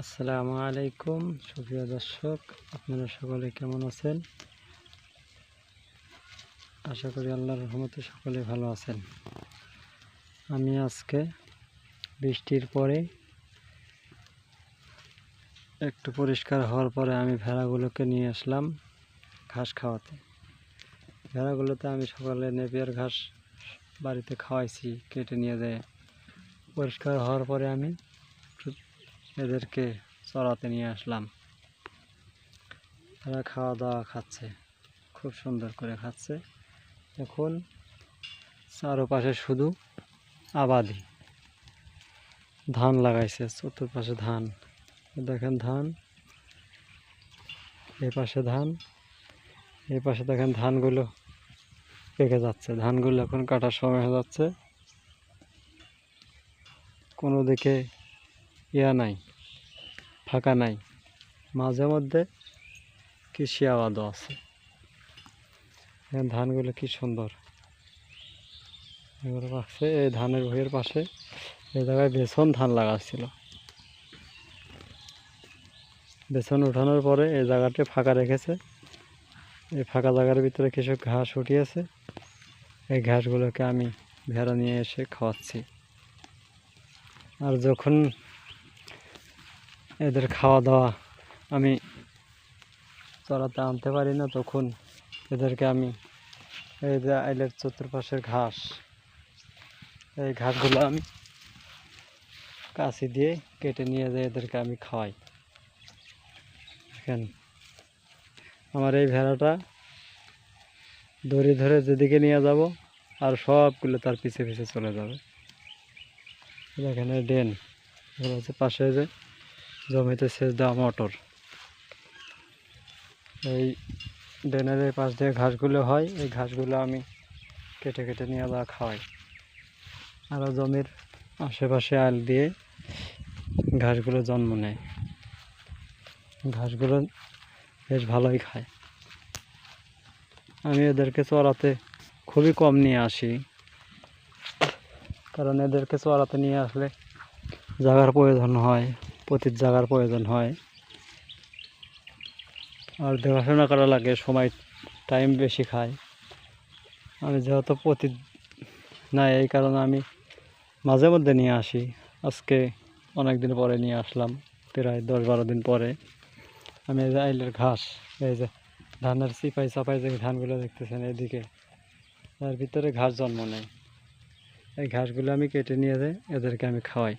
আসসালামু আলাইকুম, সুপ্রিয় দর্শক, আপনারা সকলে কেমন আছেন? আশা করি আল্লাহর রহমতে সকলে ভালো আছেন। আমি আজকে বৃষ্টির পরে একটু পরিষ্কার হওয়ার পরে আমি ভেড়াগুলোকে নিয়ে আসলাম ঘাস খাওয়াতে। ভেড়াগুলোতে আমি সকালে নেপিয়ার ঘাস বাড়িতে খাওয়াইছি, কেটে নিয়ে যায়। পরিষ্কার হওয়ার পরে আমি এদেরকে চড়াতে নিয়ে আসলাম। তারা খাওয়া দাওয়া খাচ্ছে, খুব সুন্দর করে খাচ্ছে। এখন চারোপাশে শুধু আবাদি। ধান লাগাইছে, চতুর্পাশে ধান। দেখেন ধান এই পাশে ধান এই পাশে দেখেন ধানগুলো পেকে যাচ্ছে। ধানগুলো এখন কাটার সময় হয়ে যাচ্ছে। কোনো দিকে ইয়া নাই। ফাঁকা নাই। মাঝে মধ্যে কৃষি আবাদও আছে। এখানে ধানগুলো কি সুন্দর। এগুলো পাশে, এই ধানের ভুঁইয়ের পাশে এই জায়গায় বেসন ধান লাগাচ্ছিল। বেসন উঠানোর পরে এই জায়গাটা ফাঁকা রেখেছে। এই ফাঁকা জায়গার ভিতরে কিছু ঘাস উঠিয়েছে। এই ঘাসগুলোকে আমি ভেড়া নিয়ে এসে খাওয়াচ্ছি। আর যখন এদের খাওয়া দাওয়া আমি চড়াতে আনতে পারি না, তখন এদেরকে আমি এই যে আইলের চতুর্পাশের ঘাস, এই ঘাসগুলো আমি কাশি দিয়ে কেটে নিয়ে যাই, এদেরকে আমি খাওয়াই। দেখেন, আমার এই ভেড়াটা দড়ি ধরে যেদিকে নিয়ে যাব, আর সবগুলো তার পিছে পিছে চলে যাবে। দেখেন ডেন হচ্ছে পাশে যে জমিতে সেচ দেওয়া মোটর। এই ড্রেনের পাশ দিয়ে ঘাসগুলো হয়, এই ঘাসগুলো আমি কেটে কেটে নিয়ে যাওয়া খাওয়াই। আরও জমির আশেপাশে আল দিয়ে ঘাসগুলো জন্ম নেয়। ঘাসগুলো বেশ ভালোই খায়। আমি এদেরকে চড়াতে খুবই কম নিয়ে আসি। কারণ এদেরকে চড়াতে নিয়ে আসলে জায়গার প্রয়োজন হয়। প্রতির জায়গার প্রয়োজন হয়। আর দেখাশোনা করা লাগে, সময় টাইম বেশি খায়। আমি যেহেতু প্রতি না, এই কারণে আমি মাঝে মধ্যে নিয়ে আসি। আজকে অনেক দিন পরে নিয়ে আসলাম, প্রায় দশ বারো দিন পরে। আমি এই যে আইলের ঘাস, এই যে ধানের চিপাই চাপাই যে ধানগুলো দেখতেছেন এদিকে, তার ভিতরে ঘাস জন্ম নেয়। এই ঘাসগুলো আমি কেটে নিয়ে যাই, এদেরকে আমি খাওয়াই।